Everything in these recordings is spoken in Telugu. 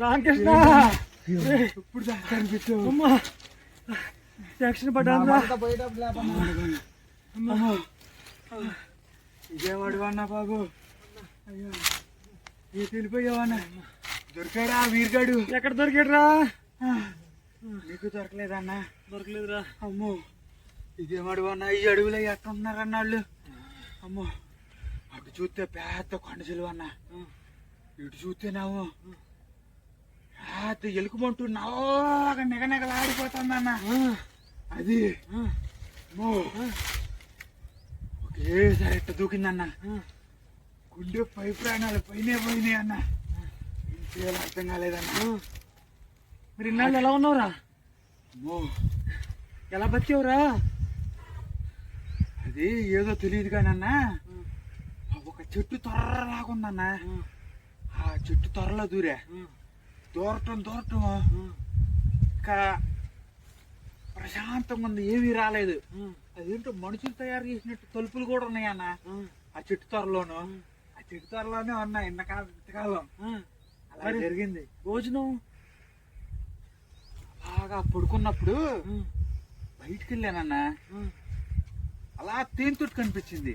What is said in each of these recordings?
రామకృష్ణ. ఇప్పుడు కనిపించావు అమ్మా. పడ్డాను అమ్మో. ఇదేవాడు అన్నా బాబు. అయ్యో. ఈ తెలిపోయావన్నా దొరికాడా వీరుగాడు? ఎక్కడ దొరికాడురా నీకు దొరకలేదన్నా? దొరకలేదురా. అమ్మో. ఇదేమాడు అన్న ఈ అడవిలో ఎట్టున్నారన్న వాళ్ళు? అమ్మో. అటు చూస్తే పెద్ద కొండ చెలువ అన్న ఇటు చూస్తే నావు పెద్ద ఎలుకమంటూ నల్లగా నిగనిగలాడిపోతుందన్న. అది ఒకేసారి దూకిందన్న. గుండె పై ప్రాణాలు పైనే పోయినాయి అన్న. ఏం చేయాలో అర్థం కాలేదన్న. మరి ఇన్నాళ్ళు ఎలా ఉన్నావురా? ఎలా బతికావురా? అది ఏదో తెలియదు కానన్నా. చెట్టు తొర్రలాగుందన్న ఆ చెట్టు తొర్రలో దూరా. దూరటం దూరటం. ఇంకా ప్రశాంతంగా ఉంది ఏమీ రాలేదు. అదేంటో మనుషులు తయారు చేసినట్టు తలుపులు కూడా ఉన్నాయన్న. ఆ చెట్టు త్వరలోను. ఆ చెట్టు త్వరలోనే ఉన్నాయి ఇంతకాలం ఇంతకాలం. అలా జరిగింది. భోజనం? బాగా పడుకున్నప్పుడు బయటికి వెళ్ళానన్న అలా తేనెతోటి కనిపించింది.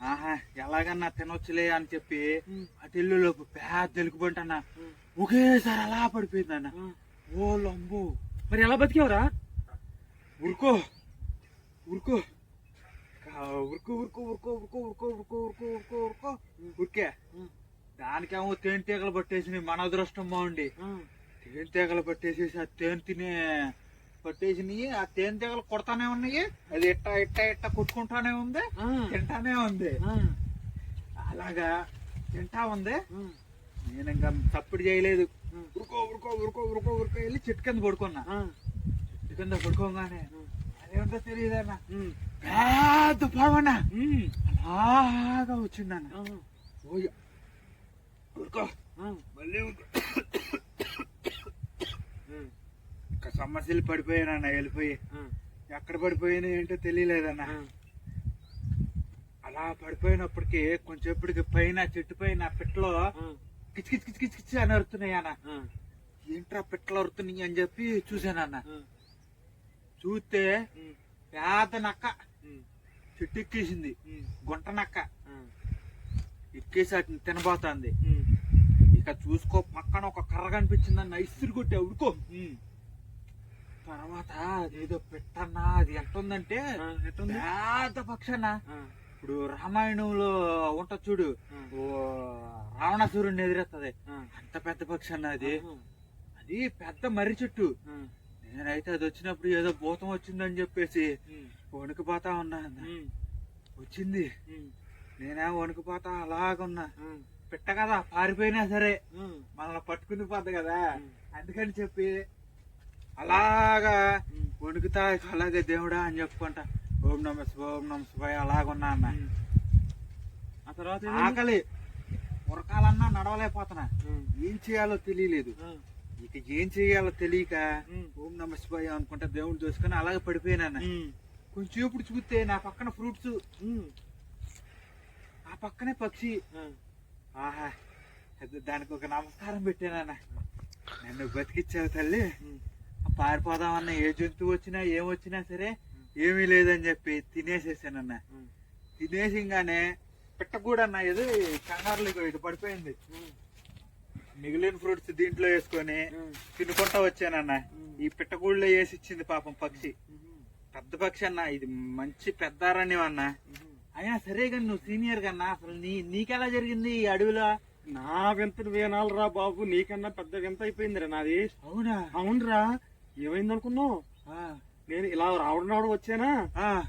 ఆహా ఎలాగన్నా తినొచ్చులే అని చెప్పి అటు ఇల్లులోపు పెద్ద ఎలుగుబంటన్న ఒకేసారి అలా పడిపోయిందన్న. ఓ లంబు మరి ఎలా బతికావురా? ఉరుకో ఉరుకో ఉరుకో ఉరుకో ఉరుకో ఉరుకో ఉరుకో ఉరుకో ఉరుకో ఉరుకో ఉరుకో ఉరికే దానికేమో తేనె తీగలు పట్టేసి మన అదృష్టం బాగుండి. తేనె తీగలు పట్టేసేసి ఆ తేనె తినే పట్టేసినాయి ఆ తేనె తీగలు కొడతానే ఉన్నాయి అది ఇట్ట ఇట్ట ఇట్ట కొట్టుకుంటానే ఉంది తింటానే ఉంది. అలాగా తింటా ఉంది. నేను ఇంకా తప్పుడు చేయలేదు. ఉరుకో ఉరుకో ఉరుకో ఉరుకో ఉరుకో వెళ్ళి చెట్టు కింద పడుకున్నా. చెట్టు కింద పడుకోగానే అదేంటో తెలియదన్న. పెద్ద పావన. అలాగా వచ్చిందన్న. ఓయ్ ఉరుకో. మళ్ళీ ఉరుకో. సమస్యలు పడిపోయానన్న వెళ్ళిపోయి. ఎక్కడ పడిపోయానో ఏంటో తెలియలేదన్న. అలా పడిపోయినప్పటికీ కొంచెంప్పటికి పైన చెట్టు పైన పిట్టలో కిచ్ కిచ్ కిచ్ కిచ్ కిచ్ అని అరుతున్నాయి అన్న ఏంట్రా పిట్టలు అరుతున్నాయి అని చెప్పి చూశానన్న. చూస్తే పెద్ద నక్క చెట్టు ఎక్కేసింది. గుంట నక్క. ఎక్కేసి వాటిని తినబోతుంది. ఇక చూసుకో పక్కన ఒక కర్ర కనిపించిందన్న ఇసురు కొట్టే ఉడుకో. తర్వాత అదేదో పెట్టన్నా అది ఎంత ఉందంటే పెద్ద పక్షన్న. ఇప్పుడు రామాయణంలో ఉంట చూడు ఓ రావణాసురుడిని ఎదురెత్తది. అంత పెద్ద పక్షి అన్న అది అది పెద్ద మర్రి చెట్టు. నేనైతే అది వచ్చినప్పుడు ఏదో భూతం వచ్చిందని చెప్పేసి వణికిపోతా ఉన్నా. వచ్చింది. నేనేమో వణికిపోతా అలాగున్నా. పిట్ట కదా పారిపోయినా సరే. మనల్ని పట్టుకుని పోద్ది కదా. అందుకని చెప్పి అలాగా వణుకుతా అలాగే దేవుడా అని చెప్పుకుంటా. ఓం నమ ఓం నమ శివాయ అలాగున్నా అన్న. ఆ తర్వాత ఆకలి. ఉరకాలన్నా నడవలేకపోతున్నా. ఏం చేయాలో తెలియలేదు. ఇక ఏం చేయాలో తెలియక ఓం నమ శివాయ అనుకుంటా దేవుడు చూసుకొని అలాగే పడిపోయినా కొంచెం ఇప్పుడు చూస్తే నా పక్కన ఫ్రూట్స్. ఆ పక్కనే పక్షి. ఆహా దానికి ఒక నమస్కారం పెట్టానన్న నన్ను బతికిచ్చావు తల్లి. పారిపోదామన్న ఏ జంతువు వచ్చినా ఏమొచ్చినా సరే ఏమీ లేదని చెప్పి తినేసేసానన్న. తినేసింగానే పిట్ట కూడా అన్న ఇది కంగారులో ఇటు పడిపోయింది. మిగిలిన ఫ్రూట్స్ దీంట్లో వేసుకొని తినుకుంటా వచ్చానన్న. ఈ పిట్టగూళ్ళలో వేసి ఇచ్చింది పాపం పక్షి. పెద్ద పక్షి అన్న ఇది మంచి పెద్ద అరణ్యం అన్న అయినా సరే కానీ నువ్వు సీనియర్ కన్నా అసలు నీ నీకెలా జరిగింది ఈ అడవిలో? నా వింతడు వేనాలరా బాబు నీకన్నా పెద్ద వింత అయిపోయిందిరా నాది. అవునా? అవునరా. ఏమైంది అనుకున్నావు? నేను ఇలా రావడం రావడం వచ్చానా?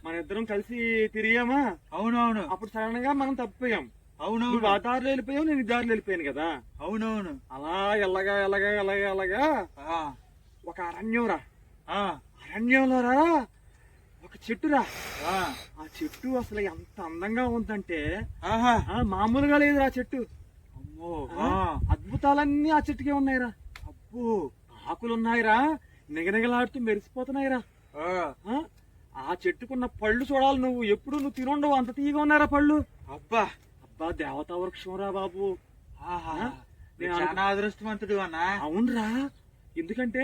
మన ఇద్దరం కలిసి తిరిగామా? అవునవును. అప్పుడు సడన్గా మనం తప్పిపోయాం. అవునవును. ఆ దారిలో వెళ్ళిపోయావు నేను ఈ దారిలో వెళ్ళిపోయాను కదా? అవునవును. అలా ఎల్లగా ఎల్లగా ఎల్లగా ఎల్లగా ఒక అరణ్యం రా. అరణ్యంలో రా. ఒక చెట్టు రా. ఆ, చెట్టు అసలు ఎంత అందంగా ఉందంటే మామూలుగా లేదురా ఆ చెట్టు. అమ్మో. అద్భుతాలన్నీ ఆ చెట్టుకే ఉన్నాయిరా. అబ్బో. ఆకులు ఉన్నాయిరా నిగనిగలాడుతూ మెరిసిపోతున్నాయిరా. ఆ, చెట్టుకున్న పళ్ళు చూడాలి నువ్వు. ఎప్పుడు నువ్వు తినుండవు. అంత తీగా ఉన్నారా పళ్ళు. అబ్బా. బా దేవతా వృక్షం రా బాబు అదృష్టవంతుడు అన్నా. అవునరా. ఎందుకంటే.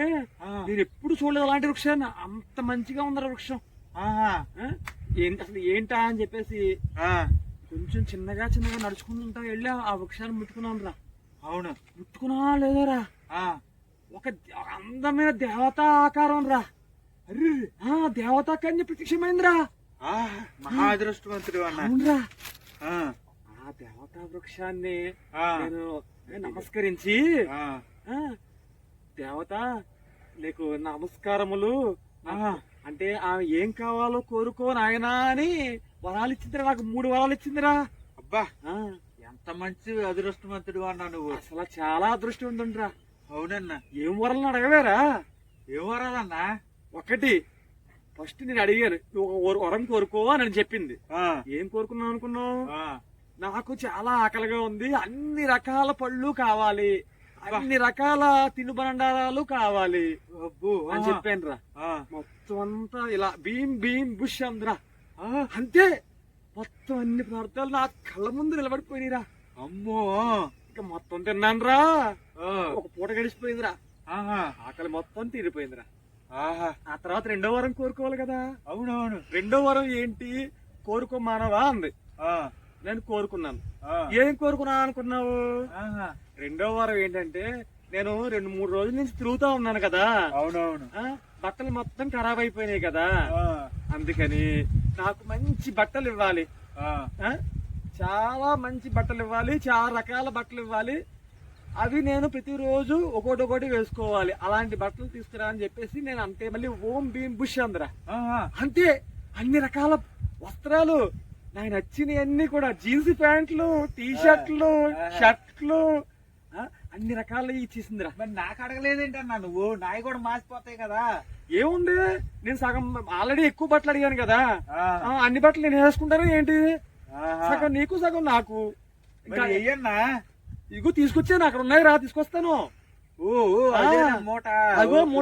నేను ఎప్పుడు చూడలేదు అలాంటి వృక్షాన్ని. అంత మంచిగా ఉందరా వృక్షం? ఏంటి అసలు ఏంటా అని చెప్పేసి కొంచెం చిన్నగా చిన్నగా నడుచుకుంటా వెళ్ళి ఆ వృక్షాన్ని ముట్టుకున్నాను రా అవును. ముట్టుకున్నా లేదోరా? ఆ, ఒక అందమైన దేవతా ఆకారం రా. ఆ దేవతా కన్య ప్రత్యక్షమైందిరా. ఆ, మహా అదృష్టవంతుడు అన్న ఆ, దేవతా వృక్షాన్ని ఆ, నేను నమస్కరించి దేవత నీకు నమస్కారములు. అంటే ఆమె ఏం కావాలో కోరుకో నాయనా అని వరాలు ఇచ్చిందిరా నాకు మూడు వరాలు ఇచ్చిందిరా అబ్బా ఎంత మంచి అదృష్టవంతుడు అన్నా నువ్వు. అసలు చాలా అదృష్టం ఉందంట్రా అవునన్నా. ఏం వరాలను అడగవేరా? ఏం వరాలన్నా? ఒకటి ఫస్ట్ నేను అడిగాను నువ్వు ఒక వర- వరం కోరుకో అని నేను చెప్పింది ఏం కోరుకున్నావు అనుకున్నావు? నాకు చాలా ఆకలిగా ఉంది అన్ని రకాల పళ్ళు కావాలి అన్ని రకాల తినుబండారాలు కావాలి అబ్బో, అని చెప్పాను రా మొత్తం అంతా ఇలా భీమ్ భీమ్ బుష్ అందరా. అంతే. మొత్తం అన్ని పదార్థాలు నా కళ్ళ ముందు నిలబడిపోయినరా అమ్మో. ఇక మొత్తం తిన్నాను రా ఆ, ఒక పూట గడిచిపోయిందిరా. ఆకలి మొత్తం తీరిపోయిందిరా. ఆహా, ఆ తర్వాత రెండో వారం కోరుకోవాలి కదా. అవునవును. రెండో వారం ఏంటి? కోరుకో మానవా అంది. ఆ, నేను కోరుకున్నాను. ఏం కోరుకున్నా అనుకున్నావు? రెండో వారం ఏంటంటే నేను రెండు మూడు రోజుల నుంచి తిరుగుతా ఉన్నాను కదా. అవునవును. బట్టలు మొత్తం ఖరాబ్ అయిపోయినాయి కదా. ఆ, అందుకని నాకు మంచి బట్టలు ఇవ్వాలి? చాలా మంచి బట్టలు ఇవ్వాలి చాలా రకాల బట్టలు ఇవ్వాలి. అవి నేను ప్రతిరోజు ఒకటి ఒకటి వేసుకోవాలి. అలాంటి బట్టలు తీసుకురా అని చెప్పేసి నేను అంతే. మళ్ళీ ఓం భీమ్ బుష్ అందరా. అంతే. అన్ని రకాల వస్త్రాలు. నాకు నచ్చినవి అన్ని కూడా జీన్స్ ప్యాంట్లు టీ షర్ట్లు షర్ట్లు అన్ని రకాలు ఇచ్చేసిందిరా. మరి నాకు అడగలేదేంటన్నా నువ్వు? నాయి కూడా మాసిపోతాయి కదా. ఏముంది? నేను సగం ఆల్రెడీ ఎక్కువ బట్టలు అడిగాను కదా. అన్ని బట్టలు నేను వేసుకుంటాను ఏంటి. సగం నీకు సగం నాకు. ఇగో తీసుకొచ్చాను అక్కడ ఉన్నాయి రా తీసుకొస్తాను. నా మూట.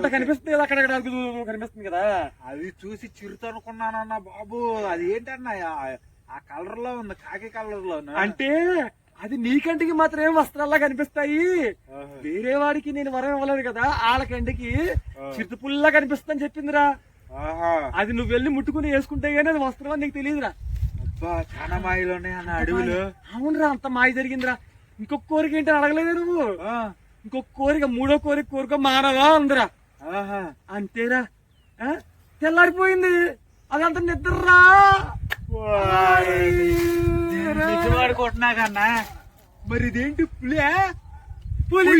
కనిపిస్తుంది అక్కడ కనిపిస్తుంది కదా. అది చూసి చిరుతనుకున్నానన్నా బాబు. అది ఏంటన్నా ఆ- ఆ కలర్లో ఉంది కాకి కలర్లో అంటే అది నీ కంటికి మాత్రం ఏం వస్త్రాల్లా కనిపిస్తాయి. వేరే వాడికి నేను వరం ఇవ్వలేదు కదా వాళ్ళ కంటికి చిరుతపుల్లా కనిపిస్తుందని చెప్పిందిరా. అది నువ్వు వెళ్ళి ముట్టుకుని వేసుకుంటే గానీ అది వస్త్రం అని నీకు తెలియదురా. అబ్బా చాలా మాయలోనే అన్న అడవులు. అవునరా అంత మాయ జరిగిందిరా. ఇంకొక కోరిక ఏంటి అడగలేదా నువ్వు? ఆ, ఇంకొక కోరిక మూడో కోరిక కోరిక మానవా ఉందిరా. అంతేరా? తెల్లారిపోయింది. అదంతా నిద్రరా. కన్నా మరి ఇదేంటి పులి పులి!